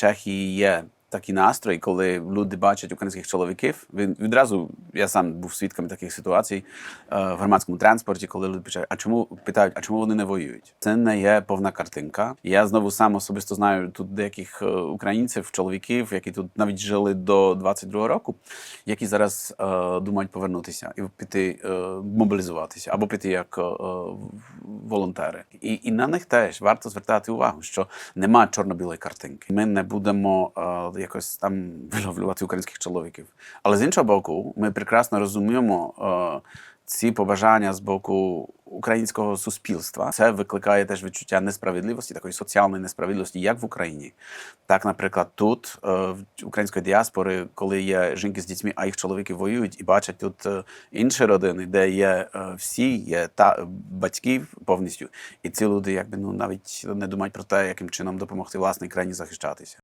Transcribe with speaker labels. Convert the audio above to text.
Speaker 1: Чехії є такий настрій, коли люди бачать українських чоловіків. Він відразу я сам був свідком таких ситуацій е, в громадському транспорті, коли люди питають, а чому питають, а чому вони не воюють? Це не є повна картинка. Я знову сам особисто знаю тут деяких е, українців, чоловіків, які тут навіть жили до 22 року, які зараз е, думають повернутися і піти е, мобілізуватися або піти як е, волонтери. І, і на них теж варто звертати увагу, що нема чорно-білої картинки. Ми не будемо е, якось там виловлювати українських чоловіків. Але з іншого боку, ми прекрасно розуміємо. Е, ці побажання з боку українського суспільства це викликає теж відчуття несправедливості, такої соціальної несправедливості, як в Україні. Так, наприклад, тут е, в української діаспори, коли є жінки з дітьми, а їх чоловіки воюють і бачать тут е, інші родини, де є е, всі, є та батьків повністю, і ці люди якби ну навіть не думають про те, яким чином допомогти власній країні захищатися.